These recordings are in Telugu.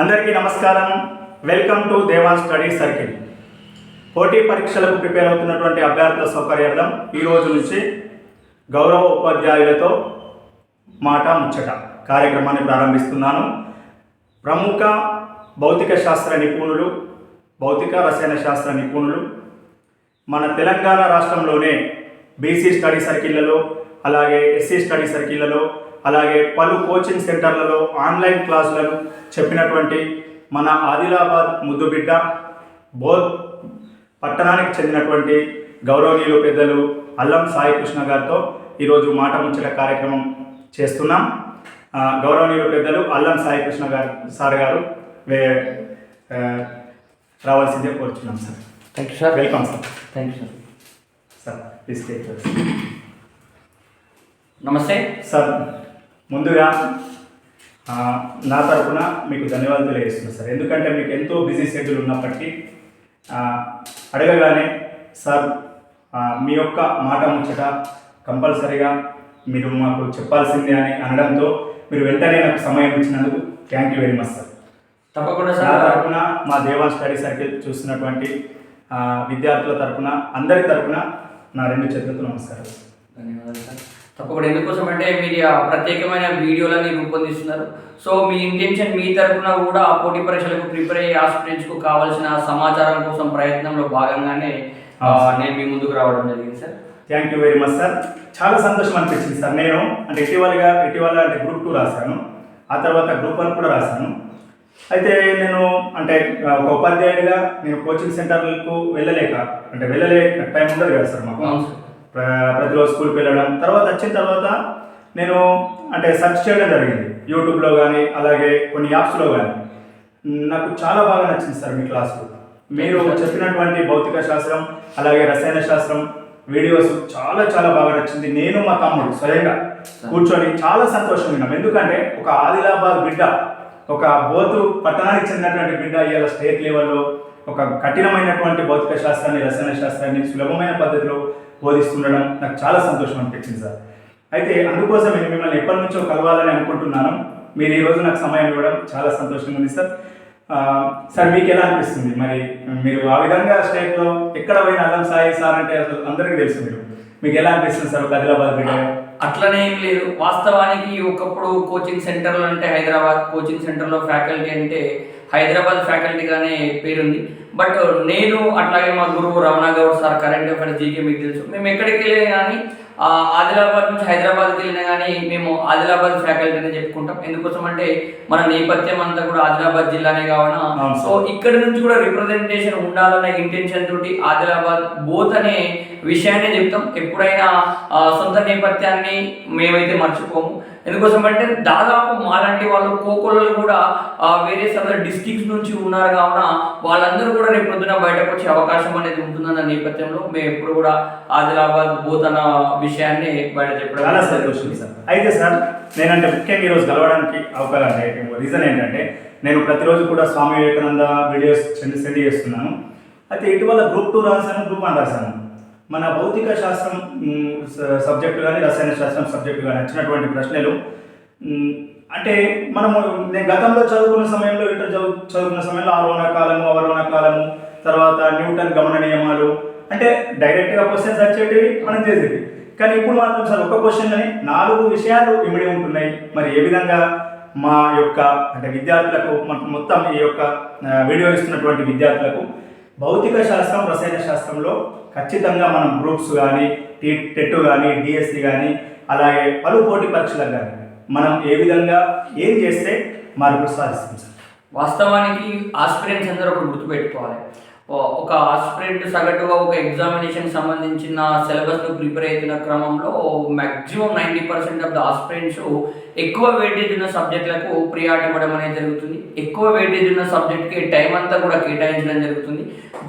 అందరికీ నమస్కారం. Welcome to Deva study circle పోటీ పరీక్షలకు ప్రిపేర్ అవుతున్నటువంటి అభ్యర్థుల సౌకర్యార్థం ఈ రోజు నుంచి గౌరవ ఉపాధ్యాయులతో మాట ముచ్చట కార్యక్రమాన్ని ప్రారంభిస్తున్నాను. ప్రముఖ భౌతిక శాస్త్ర నిపుణులు భౌతిక రసాయన శాస్త్ర నిపుణులు మన తెలంగాణ రాష్ట్రంలోనే బీసీ స్టడీ సర్కిళ్ళలో అలాగే ఎస్సీ స్టడీ సర్కిళ్ళలో అలాగే పలు కోచింగ్ సెంటర్లలో ఆన్లైన్ క్లాసులను చెప్పినటువంటి మన ఆదిలాబాద్ ముద్దుబిడ్డ బోధ్ పట్టణానికి చెందినటువంటి గౌరవనీయులు పెద్దలు అల్లం సాయి కృష్ణ గారితో ఈరోజు మాట ముచ్చట కార్యక్రమం చేస్తున్నాం. గౌరవనీయులు పెద్దలు అల్లం సాయి కృష్ణ గారు సార్ గారు వే రావాల్సిందే కోరుచున్నాం sir. Thank you sir welcome sir thank you sir sir please take నమస్తే సార్ ముందుగా నా తరపున మీకు ధన్యవాదాలు తెలియజేస్తున్నాను సార్. ఎందుకంటే మీకు ఎంతో బిజీ షెడ్యూల్ ఉన్నప్పటికీ అడగగానే సార్ మీ యొక్క మాట ముచ్చట కంపల్సరీగా మీరు మాకు చెప్పాల్సిందే అని అనడంతో మీరు వెంటనే నాకు సమయం ఇచ్చినందుకు thank you very much sir తప్పకుండా నా సార్. తరపున మా దేవాన్ స్టడీ సర్కిల్ చూస్తున్నటువంటి విద్యార్థుల తరపున అందరి తరపున నా రెండు చేతులతో నమస్కారం. ధన్యవాదాలు సార్. తప్పకుండా. ఎందుకోసం అంటే మీరు ఆ ప్రత్యేకమైన వీడియోలని రూపొందిస్తున్నారు. సో మీ ఇంటెన్షన్ మీ తరపున కూడా ఆ పోటీ పరీక్షలకు ప్రిపేర్ అయ్యే ఆస్పిరెంట్స్కు కావాల్సిన సమాచారం కోసం ప్రయత్నంలో భాగంగానే నేను మీ ముందుకు రావడం జరిగింది sir thank you very much sir చాలా సంతోషం అనిపించింది సార్ నేను అంటే ఇటీవలగా ఇటీవల అంటే గ్రూప్ టూ రాశాను. ఆ తర్వాత గ్రూప్ వన్ కూడా రాశాను. అయితే నేను అంటే ఒక ఉపాధ్యాయుడిగా నేను కోచింగ్ సెంటర్లకు వెళ్ళలేక అంటే వెళ్ళలేక టైం ఉండదు కదా సార్ మాకు. ప్రతిరోజు స్కూల్కి వెళ్ళడం. తర్వాత వచ్చిన తర్వాత నేను అంటే సెర్చ్ చేయడం జరిగింది. యూట్యూబ్లో కానీ అలాగే కొన్ని యాప్స్లో కానీ. నాకు చాలా బాగా నచ్చింది సార్ మీ క్లాసు. మీరు చెప్పినటువంటి భౌతిక శాస్త్రం అలాగే రసాయన శాస్త్రం వీడియోస్ చాలా చాలా బాగా నచ్చింది. నేను మా తమ్ముడు స్వయంగా కూర్చొని చాలా సంతోషం విన్నాం ఎందుకంటే ఒక ఆదిలాబాద్ బిడ్డ ఒక బోతు పట్టణానికి చెందినటువంటి బిడ్డ ఇవాళ స్టేట్ లెవెల్లో ఒక కఠినమైనటువంటి భౌతిక శాస్త్రాన్ని రసాయన శాస్త్రాన్ని సులభమైన పద్ధతిలో బోధిస్తుండడం నాకు చాలా సంతోషం అనిపించింది సార్. అయితే అందుకోసం నేను మిమ్మల్ని ఎప్పటి నుంచో కలవాలని అనుకుంటున్నాను. మీరు ఈరోజు నాకు సమయం ఇవ్వడం చాలా సంతోషంగా ఉంది సార్. సార్ మీకు ఎలా అనిపిస్తుంది? మరి మీరు ఆ విధంగా స్టేట్లో ఎక్కడ పోయిన అల్లం సాయి సార్ అంటే అసలు అందరికీ తెలుసు మీరు. మీకు ఎలా అనిపిస్తుంది సార్ ఆదిలాబాద్ బిడ్డ అట్లనే ఏం లేదు. వాస్తవానికి ఒకప్పుడు కోచింగ్ సెంటర్లు అంటే హైదరాబాద్ కోచింగ్ సెంటర్లో ఫ్యాకల్టీ అంటే హైదరాబాద్ ఫ్యాకల్టీగానే పేరుంది. బట్ నేను అట్లాగే మా గురువు Ramana Goud sir current affairs GK మీకు తెలుసు. మేము ఎక్కడికి వెళ్ళే కానీ ఆదిలాబాద్ నుంచి హైదరాబాద్కి వెళ్ళినా కానీ మేము ఆదిలాబాద్ ఫ్యాకల్టీ అనే చెప్పుకుంటాం. ఎందుకోసం అంటే మన నేపథ్యం అంతా కూడా ఆదిలాబాద్ జిల్లానే కావున. సో ఇక్కడ నుంచి కూడా రిప్రజెంటేషన్ ఉండాలన్న ఇంటెన్షన్ తోటి ఆదిలాబాద్ బోత్ అనే విషయాన్ని చెప్తాం. ఎప్పుడైనా సొంత నేపథ్యాన్ని మేమైతే మర్చిపోము. ఎందుకోసం అంటే దాదాపు మాలాంటి వాళ్ళు కోకోలలో కూడా వేరే సదర్ డిస్ట్రిక్ట్స్ నుంచి ఉన్నారు కావున వాళ్ళందరూ కూడా రేపు పొద్దున బయటకు వచ్చే అవకాశం అనేది ఉంటుందన్న నేపథ్యంలో. మేము ఎప్పుడు కూడా ఆదిలాబాద్ బోత్ అన్న విషయాన్ని బయట చాలా చెప్పడం సంతోషం సార్. అయితే సార్ నేనంటే ముఖ్యంగా ఈరోజు కలవడానికి అవకాశం రీజన్ ఏంటంటే నేను ప్రతిరోజు కూడా Swami Vivekananda videos send send చేస్తున్నాను. అయితే ఇటీవల గ్రూప్ టూ రాశాను గ్రూప్ వన్ రాశాను. మన భౌతిక శాస్త్రం సబ్జెక్టు కానీ రసాయన శాస్త్రం సబ్జెక్టు కానీ వచ్చినటువంటి ప్రశ్నలు అంటే మనము నేను గతంలో చదువుకున్న సమయంలో ఇంటర్ చదువు చదువుకున్న సమయంలో ఆరోహణ కాలము అవరోహణ కాలము తర్వాత న్యూటన్ గమన నియమాలు అంటే డైరెక్ట్గా క్వశ్చన్స్ వచ్చేటివి మనం చేసేది కానీ ఇప్పుడు మాత్రం సార్ ఒక క్వశ్చన్లోనే నాలుగు విషయాలు ఇమిడి ఉంటున్నాయి. మరి ఏ విధంగా మా యొక్క అంటే విద్యార్థులకు మన- మొత్తం ఈ యొక్క వీడియో ఇస్తున్నటువంటి విద్యార్థులకు భౌతిక శాస్త్రం రసాయన శాస్త్రంలో ఖచ్చితంగా మనం గ్రూప్స్ కానీ టీ టెట్ కానీ డిఎస్సి కానీ అలాగే పలు పోటీ పరీక్షలకు కానీ మనం ఏ విధంగా ఏం చేస్తే మార్పులు సాధిస్తాం సార్? వాస్తవానికి ఆస్పిరెంట్స్ అందరూ ఒకటి గుర్తుపెట్టుకోవాలి ఒక ఆస్పిరెంట్ సగటుగా ఒక ఎగ్జామినేషన్ సంబంధించిన సిలబస్ను ప్రిపేర్ అవుతున్న క్రమంలో maximum ninety percent of the aspirants ఎక్కువ వెయిటేజ్ ఉన్న సబ్జెక్టులకు ప్రియారిటీ ఇవ్వడం అనేది జరుగుతుంది. ఎక్కువ వెయిటేజ్ ఉన్న సబ్జెక్ట్కి టైం అంతా కూడా కేటాయించడం జరుగుతుంది.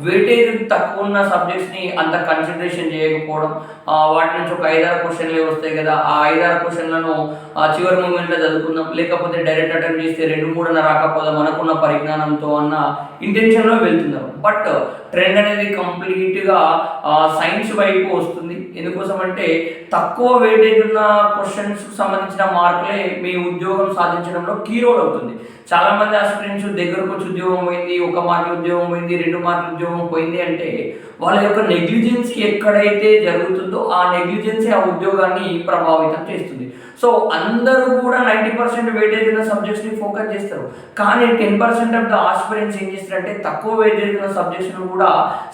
వెయిటేజ్ తక్కువ ఉన్న సబ్జెక్ట్స్ని అంత కన్సిడరేషన్ చేయకపోవడం వాటి నుంచి ఒక ఐదారు క్వశ్చన్లే వస్తాయి కదా ఆ ఐదారు క్వశ్చన్లను ఆ చివరి మూమెంట్లో చదువుకుందాం. లేకపోతే డైరెక్ట్ అటెంప్ట్ చేస్తే రెండు మూడున రాకపోదాం అనుకున్న పరిజ్ఞానంతో అన్న ఇంటెన్షన్లో వెళ్తున్నారు బట్ ట్రెండ్ అనేది కంప్లీట్గా సైన్స్ వైపు వస్తుంది. ఎందుకోసం అంటే తక్కువ వెయిటేజ్ ఉన్న క్వశ్చన్స్ సంబంధించిన మార్కులే మీ ఉద్యోగం సాధించడంలో కీ రోల్ అవుతుంది. చాలా మంది ఆస్పిరెంట్స్ దగ్గరకు వచ్చి ఉద్యోగం పోయింది ఒక మార్కుల ఉద్యోగం పోయింది రెండు మార్కుల ఉద్యోగం పోయింది అంటే వాళ్ళ యొక్క నెగ్లిజెన్స్ ఎక్కడైతే జరుగుతుందో ఆ నెగ్లిజెన్స్ ఆ ఉద్యోగాన్ని ప్రభావితం చేస్తుంది. సో అందరూ కూడా నైంటీ పర్సెంట్ వెయిటేజ్ ఉన్న సబ్జెక్ట్స్ని ఫోకస్ చేస్తారు. కానీ ten percent of the aspirants ఏం చేస్తారంటే తక్కువ వెయిటేజ్ ఉన్న సబ్జెక్ట్స్ను కూడా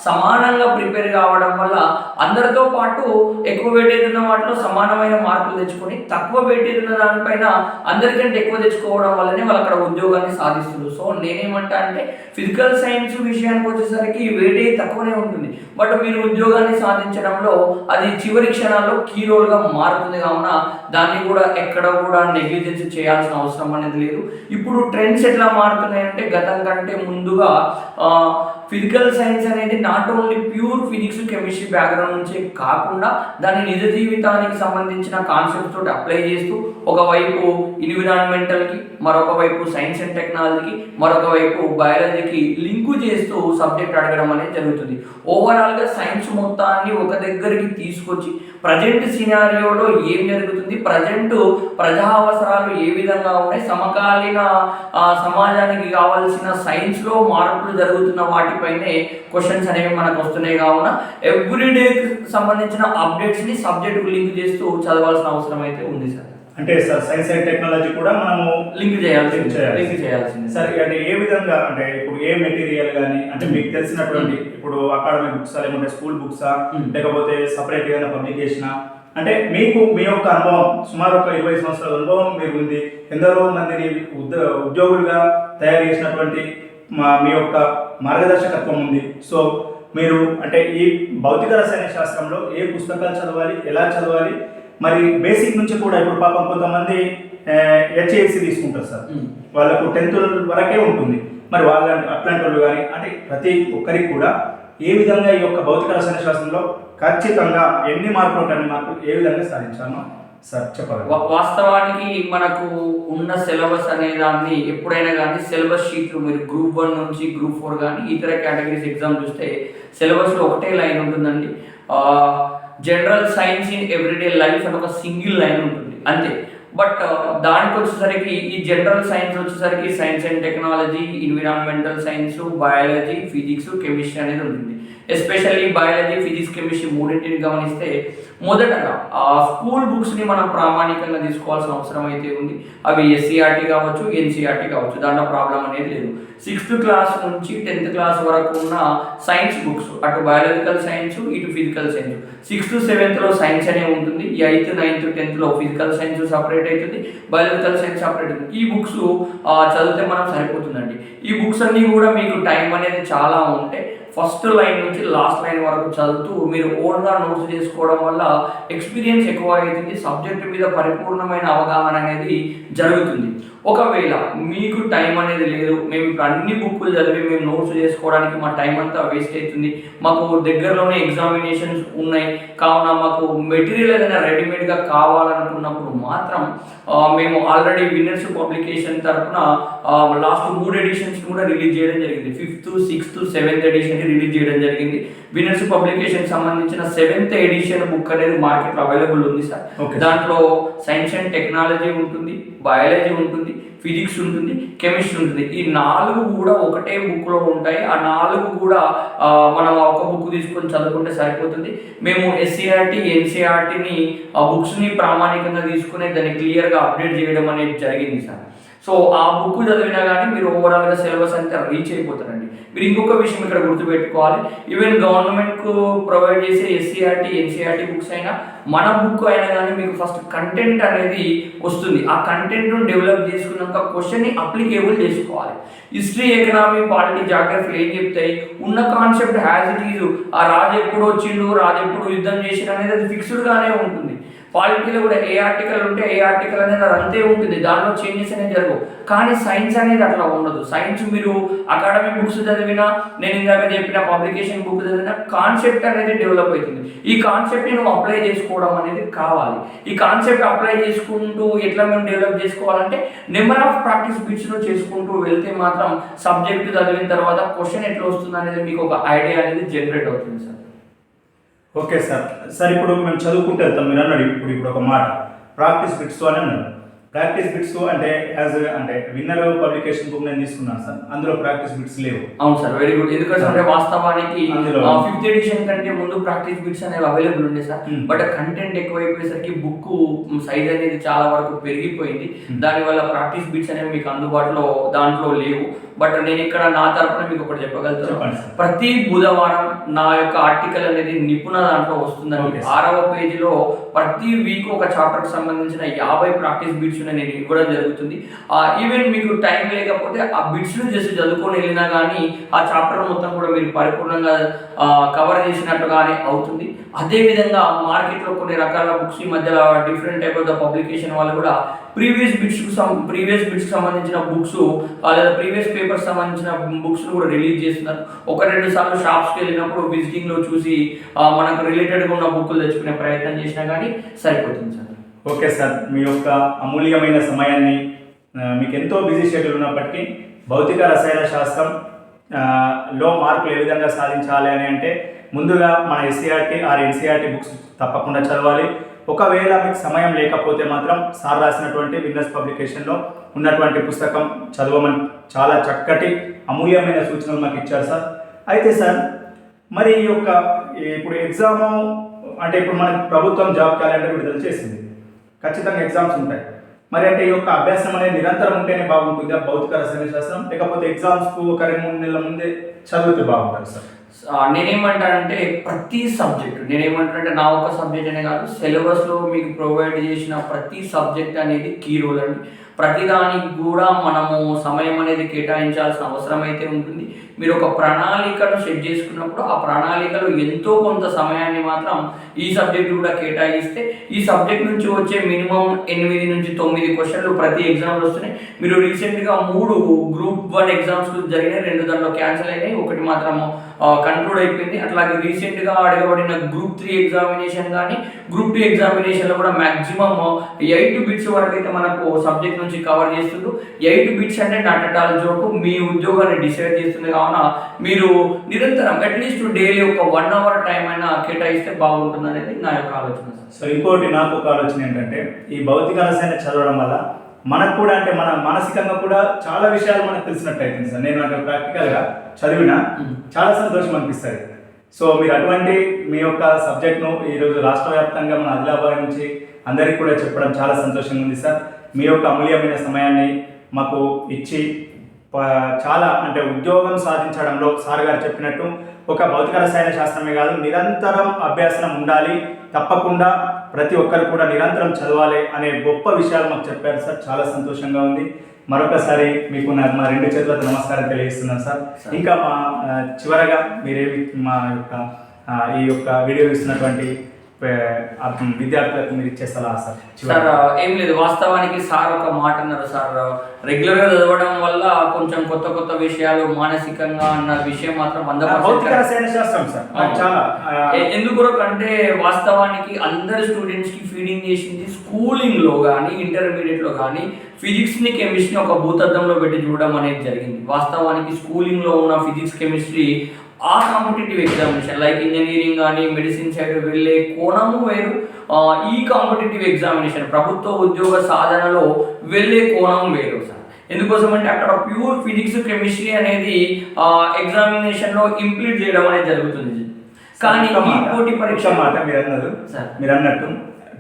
సమానంగా ప్రిపేర్ కావడం వల్ల అందరితో పాటు ఎక్కువ వెయిటేజ్ ఉన్న వాటిలో సమానమైన మార్కులు తెచ్చుకొని తక్కువ వెయిటేజ్ ఉన్న దానిపైన అందరికంటే ఎక్కువ తెచ్చుకోవడం వల్లనే వాళ్ళు అక్కడ ఉద్యోగాన్ని సాధిస్తున్నారు. సో నేనేమంటా అంటే ఫిజికల్ సైన్స్ విషయానికి వచ్చేసరికి వెయిటేజ్ తక్కువనే ఉంటుంది. బట్ మీరు ఉద్యోగాన్ని సాధించడంలో అది చివరి క్షణాల్లో కీ రోల్గా మారుతుంది కావున దాన్ని కూడా ఎక్కడ కూడా నెగ్లిజెన్స్ చేయాల్సిన అవసరం అనేది లేదు. ఇప్పుడు ట్రెండ్స్ ఎట్లా మారుతున్నాయంటే గతం కంటే ముందుగా ఫిజికల్ సైన్స్ అనేది not only pure physics chemistry background నుంచే కాకుండా దాని నిజ జీవితానికి సంబంధించిన కాన్సెప్ట్స్ తోటి అప్లై చేస్తూ ఒకవైపు ఎన్విరాన్మెంటల్కి మరొక వైపు సైన్స్ అండ్ టెక్నాలజీకి మరొక వైపు బయాలజీకి లింకు చేస్తూ సబ్జెక్ట్ అడగడం అనేది జరుగుతుంది. ఓవరాల్గా సైన్స్ మొత్తాన్ని ఒక దగ్గరికి తీసుకొచ్చి ప్రజెంట్ సినారియోలో ఏం జరుగుతుంది? ప్రజెంట్ ప్రజా అవసరాలు ఏ విధంగా ఉన్నాయి? సమకాలీన సమాజానికి కావాల్సిన సైన్స్లో మార్పులు జరుగుతున్న వాటిపైనే క్వశ్చన్స్ అనేవి మనకు వస్తున్నాయి. కావున ఎవ్రీడేకి సంబంధించిన అప్డేట్స్ని సబ్జెక్టుకు లింక్ చేస్తూ చదవాల్సిన అవసరం అయితే ఉంది సార్. అంటే సార్ సైన్స్ అండ్ టెక్నాలజీ కూడా మనము లింక్ చేయాల్సింది Link చేయాలి. లింక్ చేయాల్సింది సార్ అంటే ఏ విధంగా అంటే ఇప్పుడు ఏ మెటీరియల్ కానీ అంటే మీకు తెలిసినటువంటి ఇప్పుడు అకాడమిక్ బుక్స్ లేకుంటే స్కూల్ బుక్సా Hmm. లేకపోతే సపరేట్ ఏదైనా పబ్లికేషనా అంటే మీకు మీ యొక్క అనుభవం సుమారు ఒక ఇరవై సంవత్సరాల అనుభవం మీకు ఉంది ఎందరో మందిని ఉద్య ఉద్యోగులుగా తయారు చేసినటువంటి మా మీ యొక్క మార్గదర్శకత్వం ఉంది సో మీరు అంటే ఈ భౌతిక రసాయన శాస్త్రంలో ఏ పుస్తకాలు చదవాలి ఎలా చదవాలి మరి బేసిక్ నుంచి కూడా ఇప్పుడు పాపం కొంతమంది హెచ్ఏసి తీసుకుంటారు సార్. వాళ్ళకు టెన్త్ వరకే ఉంటుంది. మరి వాళ్ళ అట్లాంటి వాళ్ళు కానీ అంటే ప్రతి ఒక్కరికి కూడా ఏ విధంగా ఈ యొక్క భౌతిక రసాయన శాస్త్రంలో ఖచ్చితంగా ఎన్ని మార్కులు ఉంటాయి అన్ని మార్కులు ఏ విధంగా సాధించాలో సార్ చెప్పగలరు? వా- వాస్తవానికి మనకు ఉన్న సిలబస్ అనే దాన్ని ఎప్పుడైనా కానీ సిలబస్ షీట్లు మీరు గ్రూప్ వన్ నుంచి గ్రూప్ ఫోర్ కానీ ఇతర కేటగిరీస్ ఎగ్జామ్ చూస్తే సిలబస్లో ఒకటే లైన్ ఉంటుందండి. General science in everyday life అని ఒక సింగిల్ లైన్ ఉంటుంది. అంతే. బట్ uh, దానికి వచ్చేసరికి ఈ జనరల్ సైన్స్ వచ్చేసరికి science and technology environmental science biology physics chemistry అనేది ఉంటుంది. ఎస్పెషల్లీ బయాలజీ ఫిజిక్స్ కెమిస్ట్రీ మూడింటిని గమనిస్తే మొదటగా ఆ స్కూల్ బుక్స్ని మనం ప్రామాణికంగా తీసుకోవాల్సిన అవసరం అయితే ఉంది. అవి ఎస్సీఆర్టీ కావచ్చు ఎన్సీఆర్టీ కావచ్చు దాంట్లో ప్రాబ్లం అనేది లేదు. సిక్స్త్ క్లాస్ నుంచి టెన్త్ క్లాస్ వరకు ఉన్న సైన్స్ బుక్స్ అటు బయాలజికల్ సైన్స్ ఇటు ఫిజికల్ సైన్స్. సిక్స్త్ సెవెంత్లో సైన్స్ అనే ఉంటుంది. ఈ ఎయిత్ నైన్త్ టెన్త్లో ఫిజికల్ సైన్స్ సపరేట్ అవుతుంది. బయాలజికల్ సైన్స్ సపరేట్ అవుతుంది. ఈ బుక్స్ చదివితే మనం సరిపోతుందండి. ఈ బుక్స్ అన్నీ కూడా మీకు టైం అనేది చాలా ఉంటే ఫస్ట్ లైన్ నుంచి లాస్ట్ లైన్ వరకు చదువుతూ మీరు ఓన్గా నోట్స్ చేసుకోవడం వల్ల ఎక్స్పీరియన్స్ ఎక్కువ అవుతుంది. సబ్జెక్ట్ మీద పరిపూర్ణమైన అవగాహన అనేది జరుగుతుంది. ఒకవేళ మీకు టైం అనేది లేదు మేము ఇప్పుడు అన్ని బుక్కులు చదివి మేము నోట్స్ చేసుకోవడానికి మా టైం అంతా వేస్ట్ అవుతుంది. మాకు దగ్గరలోనే ఎగ్జామినేషన్స్ ఉన్నాయి. కావున మాకు మెటీరియల్ ఏదైనా రెడీమేడ్గా కావాలనుకున్నప్పుడు మాత్రం మేము ఆల్రెడీ విన్నర్స్ పబ్లికేషన్ తరఫున లాస్ట్ మూడు ఎడిషన్స్ కూడా రిలీజ్ చేయడం జరిగింది. Fifth sixth seventh edition release చేయడం జరిగింది. విన్నర్స్ పబ్లికేషన్ సంబంధించిన సెవెంత్ ఎడిషన్ బుక్ అనేది మార్కెట్లో అవైలబుల్ ఉంది సార్. దాంట్లో సైన్స్ అండ్ టెక్నాలజీ ఉంటుంది. బయాలజీ ఉంటుంది ఫిజిక్స్ ఉంటుంది కెమిస్ట్రీ ఉంటుంది. ఈ నాలుగు కూడా ఒకటే బుక్లో ఉంటాయి. ఆ నాలుగు కూడా మనం ఒక బుక్ తీసుకొని చదువుకుంటే సరిపోతుంది. మేము ఎస్సీఆర్టీ ఎన్సీఆర్టీని ఆ బుక్స్ని ప్రామాణికంగా తీసుకుని దాన్ని క్లియర్గా అప్డేట్ చేయడం అనేది జరిగింది సార్. సో ఆ బుక్ చదివినా కానీ మీరు ఓవరాల్గా సిలబస్ అంతా రీచ్ అయిపోతారండి. మీరు ఇంకొక విషయం ఇక్కడ గుర్తుపెట్టుకోవాలి. ఈవెన్ గవర్నమెంట్కు ప్రొవైడ్ చేసే ఎస్సీఆర్టీ ఎన్సీఆర్టీ బుక్స్ అయినా మన బుక్ అయినా కానీ మీకు ఫస్ట్ కంటెంట్ అనేది వస్తుంది. ఆ కంటెంట్ను డెవలప్ చేసుకున్నాక క్వశ్చన్ని అప్లికేబుల్ చేసుకోవాలి. హిస్టరీ ఎకనామీ పాలిటీ జాగ్రఫీ ఏం చెప్తాయి? ఉన్న కాన్సెప్ట్ హ్యాజ్ ఇట్ ఈజ్ ఆ రాజు ఎప్పుడు వచ్చిండు? రాజు ఎప్పుడు యుద్ధం చేసిండు అనేది అది ఫిక్స్డ్గానే ఉంటుంది. పాలిటీలో కూడా ఏ ఆర్టికల్ ఉంటే ఏ ఆర్టికల్ అనేది అది అంతే ఉంటుంది. దానిలో చేంజెస్ అనేది జరగవు. కానీ సైన్స్ అనేది అట్లా ఉండదు. సైన్స్ మీరు అకాడమిక్ బుక్స్ చదివినా నేను ఇందాక చెప్పిన పబ్లికేషన్ బుక్ చదివినా కాన్సెప్ట్ అనేది డెవలప్ అవుతుంది. ఈ కాన్సెప్ట్ని నువ్వు అప్లై చేసుకోవడం అనేది కావాలి. ఈ కాన్సెప్ట్ అప్లై చేసుకుంటూ ఎట్లా మేము డెవలప్ చేసుకోవాలంటే నెంబర్ ఆఫ్ ప్రాక్టీస్ బిట్స్లో చేసుకుంటూ వెళ్తే మాత్రం సబ్జెక్ట్ చదివిన తర్వాత క్వశ్చన్ ఎట్లా వస్తుంది అనేది మీకు ఒక ఐడియా అనేది జనరేట్ అవుతుంది సార్. Okay sir. సార్ ఇప్పుడు మేము చదువుకుంటే వెళ్తాం. మీరు అన్నాడు ఇప్పుడు ఇప్పుడు ఒక మాట. ప్రాక్టీస్ బిట్స్ అని అన్నాడు. ప్రాక్టీస్ బిట్స్ అంటే యాజ్ అంటే విన్నర్ పబ్లికేషన్ బుక్ నేను తీసుకున్నాను సార్. అందులో ప్రాక్టీస్ బిట్స్ లేవు. అవును సార్ వెరీ గుడ్ ఎందుకంటే వాస్తవానికి అందులో- ఫిఫ్త్ ఎడిషన్ కంటే ముందు ప్రాక్టీస్ బిట్స్ అనేవి అవైలబుల్ ఉండే సార్. Hmm. బట్ కంటెంట్ ఎక్కువైపోయేసరికి బుక్ సైజ్ అనేది చాలా వరకు పెరిగిపోయింది. Hmm. దానివల్ల ప్రాక్టీస్ బిట్స్ అనేవి మీకు అందుబాటులో దాంట్లో లేవు. బట్ నేను ఇక్కడ నా తరపున మీకు ఒకటి చెప్పగలుగుతాను. ప్రతి బుధవారం నా యొక్క ఆర్టికల్ అనేది నిపుణ దాంట్లో వస్తుందండి. ఆరవ పేజీలో ప్రతి వీక్ ఒక చాప్టర్కి సంబంధించిన యాభై ప్రాక్టీస్ బిట్స్ నేను ఇవ్వడం జరుగుతుంది. ఈవెన్ మీకు టైం లేకపోతే ఆ బిట్స్ను జస్ట్ చదువుకొని వెళ్ళినా కానీ ఆ చాప్టర్ మొత్తం కూడా మీరు పరిపూర్ణంగా కవర్ చేసినట్టుగానే అవుతుంది. అదేవిధంగా మార్కెట్లో కొన్ని రకాల బుక్స్ ఈ మధ్యలో different type of the publication వాళ్ళు కూడా ప్రీవియస్ బిట్స్ ప్రీవియస్ బిట్స్కి సంబంధించిన బుక్స్ లేదా ప్రీవియస్ పేపర్స్ సంబంధించిన బుక్స్ కూడా రిలీజ్ చేస్తున్నారు. ఒక రెండు సార్లు షాప్స్కి వెళ్ళినప్పుడు విజిటింగ్లో చూసి మనకు రిలేటెడ్గా ఉన్న బుక్కులు తెచ్చుకునే ప్రయత్నం చేసినా కానీ సరిపోతుంది సార్. ఓకే సార్ మీ యొక్క అమూల్యమైన సమయాన్ని మీకు ఎంతో బిజీ షెడ్యూల్ ఉన్నప్పటికీ భౌతిక రసాయన శాస్త్రం లో మార్కులు ఏ విధంగా సాధించాలి అని అంటే ముందుగా మన ఎస్సీఆర్టీ ఆర్ ఎన్సీఆర్టీ బుక్స్ తప్పకుండా చదవాలి. ఒకవేళ మీకు సమయం లేకపోతే మాత్రం సార్ రాసినటువంటి విన్నర్స్ పబ్లికేషన్లో ఉన్నటువంటి పుస్తకం చదవమని చాలా చక్కటి అమూల్యమైన సూచనలు మాకు ఇచ్చారు సార్. అయితే సార్ మరి ఈ యొక్క ఇప్పుడు ఎగ్జాము అంటే ఇప్పుడు మన ప్రభుత్వం జాబ్ క్యాలెండర్ విడుదల చేసింది. ఖచ్చితంగా ఎగ్జామ్స్ ఉంటాయి. మరి అంటే ఈ యొక్క అభ్యాసం అనేది నిరంతరం ఉంటేనే బాగుంటుందా భౌతిక రసాయన శాస్త్రం. లేకపోతే ఎగ్జామ్స్కు ఒక రెండు మూడు నెలల ముందే చదివితే బాగుంటుంది సార్. నేనేమంటానంటే ప్రతి సబ్జెక్ట్ నేనేమంటానంటే నా ఒక సబ్జెక్ట్ అనే కాదు సిలబస్లో మీకు ప్రొవైడ్ చేసిన ప్రతి సబ్జెక్ట్ అనేది కీ రోల్ అండి. ప్రతిదానికి కూడా మనము సమయం అనేది కేటాయించాల్సిన అవసరం అయితే ఉంటుంది. మీరు ఒక ప్రణాళికను సెట్ చేసుకున్నప్పుడు ఆ ప్రణాళికలో ఎంతో కొంత సమయాన్ని మాత్రం ఈ సబ్జెక్ట్ కూడా కేటాయిస్తే ఈ సబ్జెక్ట్ నుంచి వచ్చే మినిమం ఎనిమిది నుంచి తొమ్మిది క్వశ్చన్లు ప్రతి ఎగ్జామ్లో వస్తున్నాయి. మీరు రీసెంట్గా మూడు గ్రూప్ వన్ ఎగ్జామ్స్ జరిగినాయి రెండు దాంట్లో క్యాన్సిల్ అయినాయి ఒకటి మాత్రము కంక్లూడ్ అయిపోయింది. అట్లాగే రీసెంట్గా అడగబడిన గ్రూప్ త్రీ ఎగ్జామినేషన్ కానీ గ్రూప్ టూ ఎగ్జామినేషన్లో కూడా మ్యాక్సిమమ్ ఎయిట్ బిట్స్ వరకు అయితే మనకు సబ్జెక్ట్ నుంచి కవర్ చేస్తుండ్రు ఎయిట్ బిట్స్ అంటే నటటాల జోకు మీ ఉద్యోగాన్ని డిసైడ్ చేస్తుంది కావున మీరు నిరంతరం అట్లీస్ట్ డైలీ ఒక వన్ అవర్ టైం అయినా కేటాయిస్తే బాగుంటుంది అనేది నా యొక్క ఆలోచన. సార్ సో ఇంకోటి నాకు ఒక ఆలోచన ఏంటంటే ఈ భౌతిక రసాయన చదవడం వల్ల మనకు కూడా అంటే మన మానసికంగా కూడా చాలా విషయాలు మనకు తెలిసినట్టు అవుతుంది సార్. నేను అంటే ప్రాక్టికల్గా చదివినా చాలా సంతోషం అనిపిస్తుంది. సో మీరు అటువంటి మీ యొక్క సబ్జెక్ట్ను ఈరోజు రాష్ట్ర వ్యాప్తంగా మన ఆదిలాబాద్ నుంచి అందరికీ కూడా చెప్పడం చాలా సంతోషంగా ఉంది సార్. మీ యొక్క అమూల్యమైన సమయాన్ని మాకు ఇచ్చి చాలా అంటే ఉద్యోగం సాధించడంలో సార్ గారు చెప్పినట్టు ఒక భౌతిక రసాయన శాస్త్రమే కాదు నిరంతరం అభ్యాసనం ఉండాలి తప్పకుండా ప్రతి ఒక్కరు కూడా నిరంతరం చదవాలి అనే గొప్ప విషయాలు మాకు చెప్పారు సార్. చాలా సంతోషంగా ఉంది. మరొకసారి మీకు నా మా రెండు చేతులతో నమస్కారం తెలియజేస్తున్నాను సార్. ఇంకా మా చివరగా మీరేమి మా యొక్క ఈ యొక్క వీడియో ఇస్తున్నటువంటి విద్యార్థులకు మీరు ఇచ్చే సలహా సార్? సార్. ఏం లేదు. వాస్తవానికి సార్ ఒక మాట అన్నారు సార్. రెగ్యులర్గా చదవడం వల్ల కొంచెం కొత్త కొత్త విషయాలు మానసికంగా అన్న విషయం మాత్రం వంద చాలా ఎందుకు అంటే వాస్తవానికి అందరి స్టూడెంట్స్కి ఫీడింగ్ చేసింది స్కూలింగ్లో కానీ ఇంటర్మీడియట్లో కానీ ఫిజిక్స్ని కెమిస్ట్రీ ఒక భూతద్దంలో పెట్టి చూడడం అనేది జరిగింది. వాస్తవానికి స్కూలింగ్లో ఉన్న ఫిజిక్స్ కెమిస్ట్రీ ఆ కాంపిటేటివ్ ఎగ్జామినేషన్ లైక్ ఇంజనీరింగ్ కానీ మెడిసిన్ సైడ్ వెళ్ళే కోణము వేరు. ఈ కాంపిటేటివ్ ఎగ్జామినేషన్ ప్రభుత్వ ఉద్యోగ సాధనలో వెళ్ళే కోణం వేరు సార్. ఎందుకోసం అంటే అక్కడ ప్యూర్ ఫిజిక్స్ కెమిస్ట్రీ అనేది ఎగ్జామినేషన్లో ఇంప్లీట్ చేయడం అనేది జరుగుతుంది. కానీ పోటీ పరీక్ష మాట మీరు అన్నారు సార్. మీరు అన్నట్టు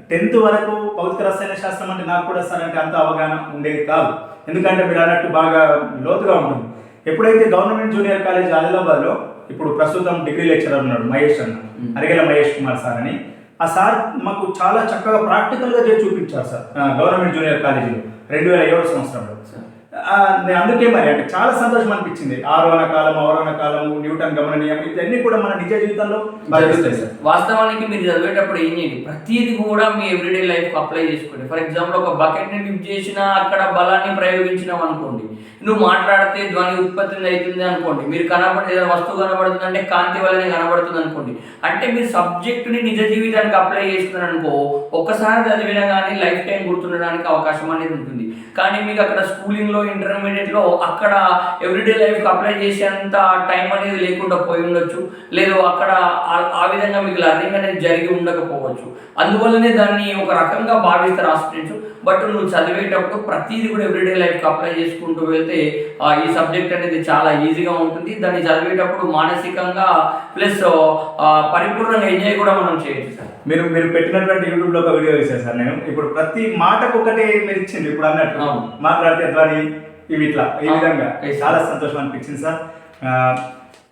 టెన్త్ వరకు భౌతిక రసాయన శాస్త్రం అంటే నాకు కూడా సార్ అంటే అంత అవగాహన ఉండేది కాదు. ఎందుకంటే మీరు అన్నట్టు బాగా లోతుగా ఉంటుంది. ఎప్పుడైతే గవర్నమెంట్ జూనియర్ కాలేజ్ ఆదిలాబాద్లో ఇప్పుడు ప్రస్తుతం డిగ్రీ లెక్చరర్ ఉన్నాడు మహేష్ అన్న. అరిగెల మహేష్ కుమార్ సార్ అని. ఆ సార్ మాకు చాలా చక్కగా ప్రాక్టికల్గా చేసి చూపించారు సార్. గవర్నమెంట్ జూనియర్ కాలేజీలో. రెండు వేల ఏడో సంవత్సరంలో. అందుకే మరి అంటే చాలా సంతోషం అనిపించింది. ఆరోహణ కాలం అవరోహణ కాలము న్యూటన్ గమననీయం ఇవన్నీ కూడా మన నిజ జీవితంలో వాస్తవానికి మీరు చదివేటప్పుడు ఏం చేయండి? ప్రతిదీ కూడా మీ ఎవ్రీడే లైఫ్ అప్లై చేసుకోండి. ఫర్ ఎగ్జాంపుల్ ఒక బకెట్ని లిఫ్ట్ చేసినా అక్కడ బలాన్ని ప్రయోగించినాం అనుకోండి. నువ్వు మాట్లాడితే ధ్వని ఉత్పత్తి అవుతుంది అనుకోండి. మీరు కనబడి ఏదైనా వస్తువు కనబడుతుంది అంటే కాంతి వల్లనే కనబడుతుంది అనుకోండి. అంటే మీరు సబ్జెక్ట్ని నిజ జీవితానికి అప్లై చేసుకున్నారు అనుకో ఒక్కసారి చదివినా కానీ లైఫ్ టైం గుర్తుండడానికి అవకాశం అనేది ఉంటుంది. కానీ మీకు అక్కడ స్కూలింగ్లో ఇంటర్మీడియట్లో అక్కడ ఎవ్రీడే లైఫ్కి అప్లై చేసేంత టైం అనేది లేకుండా పోయి ఉండొచ్చు. లేదు అక్కడ ఆ- ఆ విధంగా మీకు లర్నింగ్ అనేది జరిగి ఉండకపోవచ్చు. అందువల్లనే దాన్ని ఒక రకంగా భావిస్తారు ఆస్పిరెంట్స్ బట్ నువ్వు చదివేటప్పుడు ప్రతిదీ కూడా ఎవ్రీడే లైఫ్కి అప్లై చేసుకుంటూ వెళ్తే ఆ, ఈ సబ్జెక్ట్ అనేది చాలా ఈజీగా ఉంటుంది. దాన్ని చదివేటప్పుడు మానసికంగా ప్లస్ పరిపూర్ణంగా ఎంజాయ్ కూడా మనం చేయొచ్చు సార్. మీరు మీరు పెట్టినటువంటి యూట్యూబ్లో ఒక వీడియో వేసాను సార్ నేను. ఇప్పుడు ప్రతి మాటకు ఒకటే మీరు ఇచ్చింది ఇప్పుడు అన్నట్టు. మాట్లాడితే ధ్వని ఇవి ఇట్లా ఈ. విధంగా. చాలా సంతోషం అనిపించింది సార్. ఆ,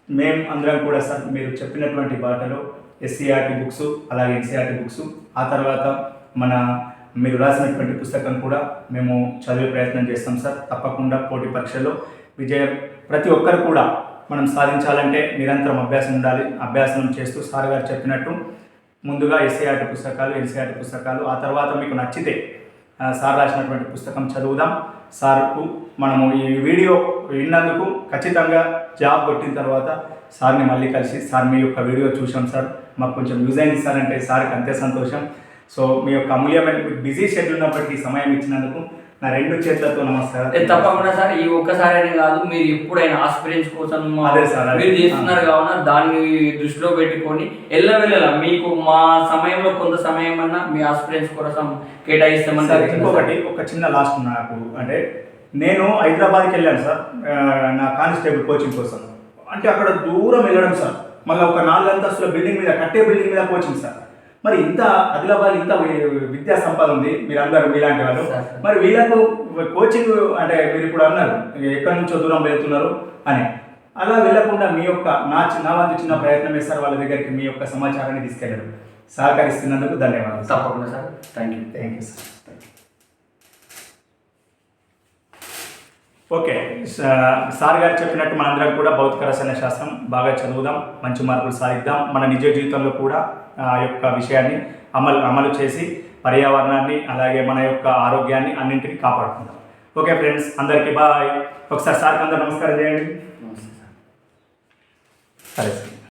మేం అందరం కూడా సార్ మీరు చెప్పినటువంటి బాటలో ఎస్సీఆర్టీ బుక్స్ అలాగే ఎన్సీఆర్టీ బుక్స్ ఆ తర్వాత మన మీరు రాసినటువంటి పుస్తకం కూడా మేము చదివే ప్రయత్నం చేస్తాం సార్. తప్పకుండా పోటీ పరీక్షల్లో విజయం ప్రతి ఒక్కరు కూడా మనం సాధించాలంటే నిరంతరం అభ్యాసం ఉండాలి. అభ్యాసం చేస్తూ సార్ గారు చెప్పినట్టు ముందుగా ఎస్సీఆర్టీ పుస్తకాలు ఎన్సీఆర్టీ పుస్తకాలు ఆ తర్వాత మీకు నచ్చితే సార్ రాసినటువంటి పుస్తకం చదువుదాం. సార్కు మనము ఈ వీడియో విన్నందుకు ఖచ్చితంగా జాబ్ కొట్టిన తర్వాత సార్ని మళ్ళీ కలిసి సార్ మీ యొక్క వీడియో చూసాం సార్. మాకు కొంచెం యూజ్ అయింది సార్ అంటే సార్కి అంతే సంతోషం. సో మీ యొక్క అమూల్యమైన బిజీ షెడ్యూల్ ఉన్నప్పటికీ సమయం ఇచ్చినందుకు నా రెండు చేతులతో ఏ, నమస్కారం తప్పకుండా సార్ ఈ ఒక్కసారి కాదు మీరు ఎప్పుడైనా ఆస్పిరెన్స్ కోసం అదే సార్, అదే. మీరు చేస్తున్నారు కావున దాన్ని దృష్టిలో పెట్టుకొని ఎల్లవెల్లలా మీకు మా సమయంలో కొంత సమయం అన్నా మీ ఆస్పిరెన్స్ కోసం కేటాయిస్తామని ఇంకొకటి ఒక చిన్న లాస్ట్ నాకు అంటే నేను హైదరాబాద్కి వెళ్ళాను సార్ నా కానిస్టేబుల్ కోచింగ్ కోసం. అంటే అక్కడ దూరం వెళ్ళడం సార్. మళ్ళీ ఒక నాలుగు అంతస్తుల బిల్డింగ్ మీద కట్టే బిల్డింగ్ మీద కోచింగ్ సార్. మరి ఇంత ఆదిలాబాద్ ఇంత విద్యా సంపద ఉంది. మీరు అందరూ మీలాంటి వాళ్ళు. మరి వీళ్ళకు కోచింగ్ అంటే మీరు ఇప్పుడు అన్నారు ఎక్కడి నుంచో దూరం వెళ్తున్నారు అని. అలా వెళ్ళకుండా మీ యొక్క నా చిన్న వంతు చిన్న ప్రయత్నం సార్ వాళ్ళ దగ్గరికి మీ యొక్క సమాచారాన్ని తీసుకెళ్ళడం సహకరిస్తున్నందుకు ధన్యవాదాలు తప్పకుండా sir. Thank you thank you sir. Okay. Sir గారు చెప్పినట్టు మనందరం కూడా భౌతిక రసాయన శాస్త్రం బాగా చదువుదాం మంచి మార్కులు సాధిద్దాం. మన నిజ జీవితంలో కూడా ఆ యొక్క విషయాన్ని అమలు అమలు చేసి పర్యావరణాన్ని అలాగే మన యొక్క ఆరోగ్యాన్ని అన్నింటినీ కాపాడుకుందాం. ఓకే ఫ్రెండ్స్ అందరికీ బాయ్. ఒకసారి సార్కి అందరూ నమస్కారం చేయండి. సరే సార్.